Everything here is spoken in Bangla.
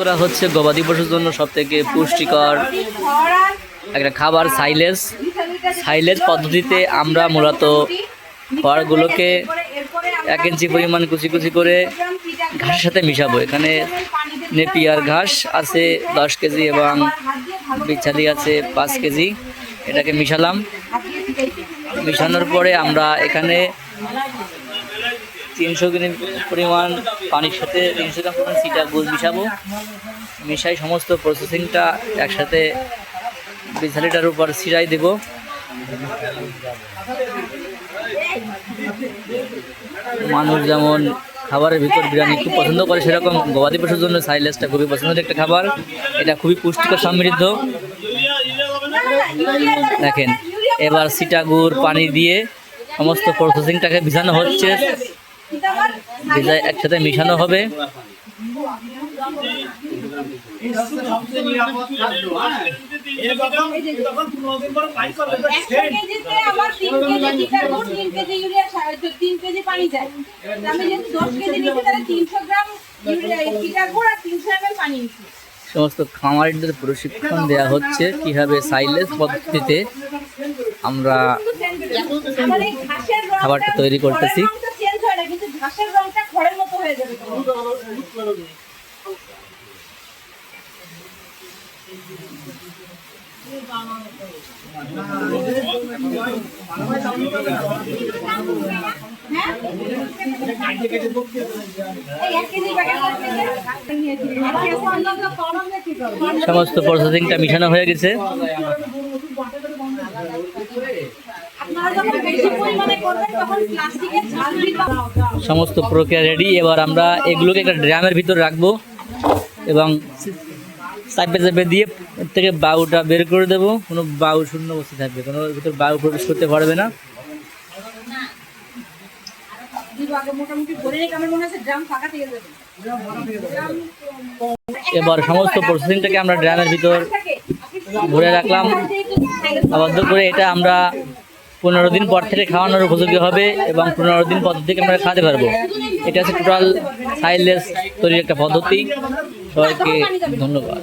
করা হচ্ছে গবাদি পশুর জন্য সব থেকে পুষ্টিকর একটা খাবার সাইলেজ সাইলেজ পদ্ধতিতে আমরা মূলত খড়গুলোকে এক ইঞ্চি পরিমাণ কুচি কুচি করে ঘাসের সাথে মিশাবো। এখানে নেপিয়ার ঘাস আছে দশ কেজি এবং বিছালি আছে পাঁচ কেজি। এটাকে মিশালাম। মিশানোর পরে আমরা এখানে তিনশো গ্রাম পরিমাণ পানির সাথে তিনশো গ্রাম পরিমাণ সিটা গুড় মিশাবো। মিশাই সমস্ত প্রসেসিংটা একসাথে বিছালিটার উপর সিরাই দেব। মানুষ যেমন খাবারের ভিতর বিরিয়ানি খুব পছন্দ করে, সেরকম গবাদি পশুর জন্য সাইলেসটা খুবই পছন্দের একটা খাবার। এটা খুবই পুষ্টিকর সমৃদ্ধ। দেখেন, এবার সিটা গুড় পানি দিয়ে সমস্ত প্রসেসিংটাকে ভিজানো হচ্ছে। ভিজায় একসাথে মিশানো হবে সমস্ত খামারিদের প্রশিক্ষণ দেওয়া হচ্ছে, কীভাবে সাইলেজ পদ্ধতিতে আমরা খাবারটা তৈরি করতেছি। খড়ের রংটা change হয় না, কিন্তু ঘাসের রংটা খড়ের মতো হয়ে যাবে? সমস্ত প্রসেসিংটা মিশানো হয়ে গেছে সমস্ত প্রক্রিয়া রেডি এবার আমরা এগুলোকে একটা ড্রামের ভিতর রাখব এবং চাপে চাপে দিয়ে থেকে বাউটা বের করে দেবো কোনো বাউ শূন্য বসে থাকবে, কোনো ভিতর বাউ প্রবেশ করতে পারবে না এবার সমস্ত প্রসেসিংটাকে আমরা ড্রামের ভিতর। ভরে রাখলাম আবদ্ধ করে এটা আমরা পনেরো দিন পর থেকে খাওয়ানোর উপযোগী হবে এবং পনেরো দিন পর থেকে আমরা খাওয়াতে পারব। এটা হচ্ছে টোটাল সাইলেস তৈরির একটা পদ্ধতি। সবাইকে ধন্যবাদ।